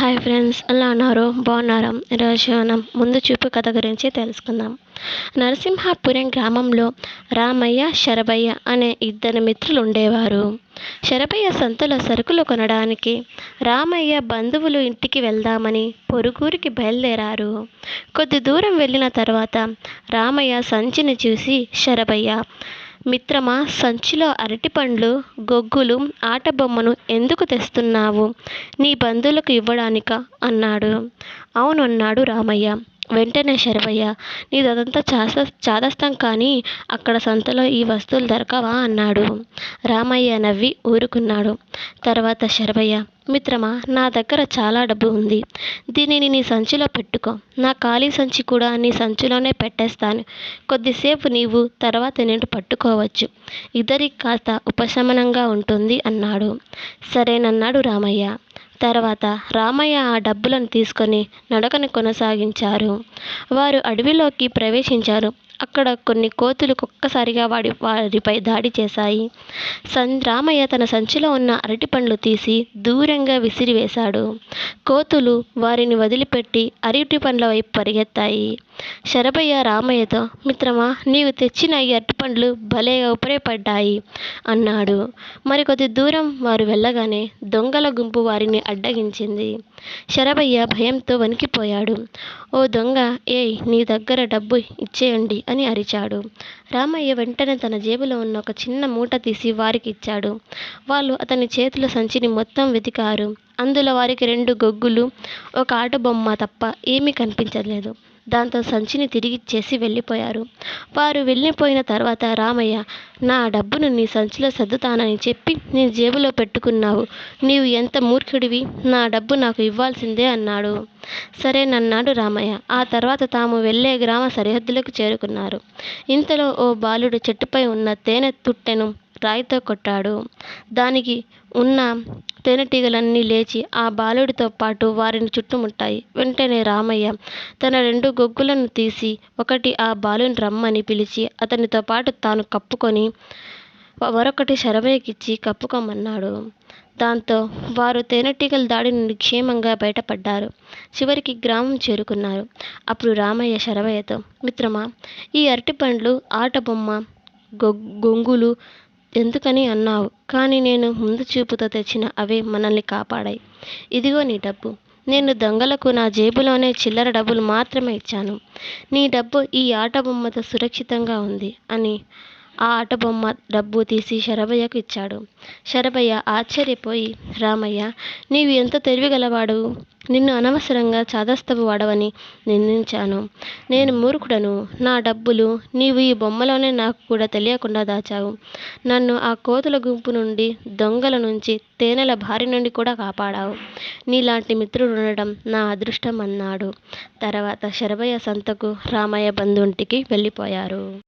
Hi friends ఎలా ఉన్నారు? బాగున్నారా? ఈరోజు మనం ముందు చూపు కథ గురించి తెలుసుకుందాం. నరసింహాపురం గ్రామంలో రామయ్య శరభయ్య అనే ఇద్దరు మిత్రులు ఉండేవారు శరభయ్య సంతలో సరుకులు కొనడానికి రామయ్య బంధువులు ఇంటికి వెళ్దామని పొరుగురికి బయలుదేరారు. కొద్ది దూరం వెళ్ళిన తర్వాత రామయ్య సంచిని చూసి శరభయ్య మిత్రమా సంచిలో అరటిపండ్లు గొగ్గులు ఆటబొమ్మను ఎందుకు తెస్తున్నావు? నీ బంధువులకు ఇవ్వడానికా? అన్నాడు. అవునన్నాడు రామయ్య. వెంటనే శరభయ్య నీదదంతా చాస చాదస్తం కానీ అక్కడ సంతలో ఈ వస్తువులు దొరకవా అన్నాడు. రామయ్య నవ్వి ఊరుకున్నాడు. తర్వాత శరభయ్య మిత్రమా నా దగ్గర చాలా డబ్బు ఉంది. దీనిని నీ సంచిలో పెట్టుకో. నా ఖాళీ సంచి కూడా నీ సంచిలోనే పెట్టేస్తాను. కొద్దిసేపు నీవు తర్వాత నేను పట్టుకోవచ్చు. ఇద్దరికి కాస్త ఉపశమనంగా ఉంటుంది అన్నాడు. సరేనన్నాడు రామయ్య. తర్వాత రామయ్య ఆ డబ్బులను తీసుకొని నడకను కొనసాగించారు. వారు అడవిలోకి ప్రవేశించారు. అక్కడ కొన్ని కోతులు ఒక్కసారిగా వాడి వారిపై దాడి చేశాయి. సన్ రామయ్య తన సంచిలో ఉన్న అరటిపండ్లు తీసి దూరంగా విసిరివేశాడు. కోతులు వారిని వదిలిపెట్టి అరటి పండ్ల వైపు పరిగెత్తాయి. శరభయ్య రామయ్యతో మిత్రమా నీవు తెచ్చిన ఈ అరటిపండ్లు భలే ఉపయోగపడ్డాయి అన్నాడు. మరికొద్ది దూరం వారు వెళ్ళగానే దొంగల గుంపు వారిని అడ్డగించింది. శరభయ్య భయంతో వణికిపోయాడు. ఓ దొంగ ఏయ్ నీ దగ్గర డబ్బు ఇచ్చేయండి అని అరిచాడు. రామయ్య వెంటనే తన జేబులో ఉన్న ఒక చిన్న మూట తీసి వారికి ఇచ్చాడు. వాళ్ళు అతని చేతుల సంచిని మొత్తం వెతికారు. అందులో వారికి రెండు గొగ్గులు ఒక ఆట బొమ్మ తప్ప ఏమీ కనిపించలేదు. దాంతో సంచిని తిరిగిచ్చేసి వెళ్ళిపోయారు. వారు వెళ్ళిపోయిన తర్వాత రామయ్య నా డబ్బును నీ సంచిలో సర్దుతానని చెప్పి నీ జేబులో పెట్టుకున్నావు. నీవు ఎంత మూర్ఖుడివి? నా డబ్బు నాకు ఇవ్వాల్సిందే అన్నాడు. సరేనన్నాడు రామయ్య. ఆ తర్వాత తాము వెళ్ళే గ్రామ సరిహద్దులకు చేరుకున్నారు. ఇంతలో ఓ బాలుడు చెట్టుపై ఉన్న తేనె తుట్టెను రాయితో కొట్టాడు. దానికి ఉన్న తేనెటీగలన్నీ లేచి ఆ బాలుడితో పాటు వారిని చుట్టుముట్టాయి. వెంటనే రామయ్య తన రెండు గొగ్గులను తీసి ఒకటి ఆ బాలుని రమ్మని పిలిచి అతనితో పాటు తాను కప్పుకొని మరొకటి శరభయ్యకిచ్చి కప్పుకోమన్నాడు. దాంతో వారు తేనెటీగల దాడి నుండి క్షేమంగా బయటపడ్డారు. చివరికి గ్రామం చేరుకున్నారు. అప్పుడు రామయ్య శరభయ్యతో మిత్రమా ఈ అరటిపండ్లు ఆట బొమ్మ గొ గొంగులు ఎందుకని అన్నావు? కానీ నేను ముందు చూపుతో తెచ్చిన అవే మనల్ని కాపాడాయి. ఇదిగో నీ డబ్బు. నేను దొంగలకు నా జేబులోనే చిల్లర డబ్బులు మాత్రమే ఇచ్చాను. నీ డబ్బు ఈ ఆట బొమ్మతో సురక్షితంగా ఉంది అని ఆ ఆట బొమ్మ డబ్బు తీసి శరభయ్యకు ఇచ్చాడు. శరభయ్య ఆశ్చర్యపోయి రామయ్య నీవు ఎంత తెలివిగలవాడు. నిన్ను అనవసరంగా చాదస్తపు వాడవని నిందించాను. నేను మూర్ఖుడను. నా డబ్బులు నీవు ఈ బొమ్మలోనే నాకు కూడా తెలియకుండా దాచావు. నన్ను ఆ కోతుల గుంపు నుండి దొంగల నుంచి తేనెల బారి నుండి కూడా కాపాడావు. నీలాంటి మిత్రుడు ఉండడం నా అదృష్టం అన్నాడు. తర్వాత శరభయ్య సంతకు రామయ్య బంధుంటికి వెళ్ళిపోయారు.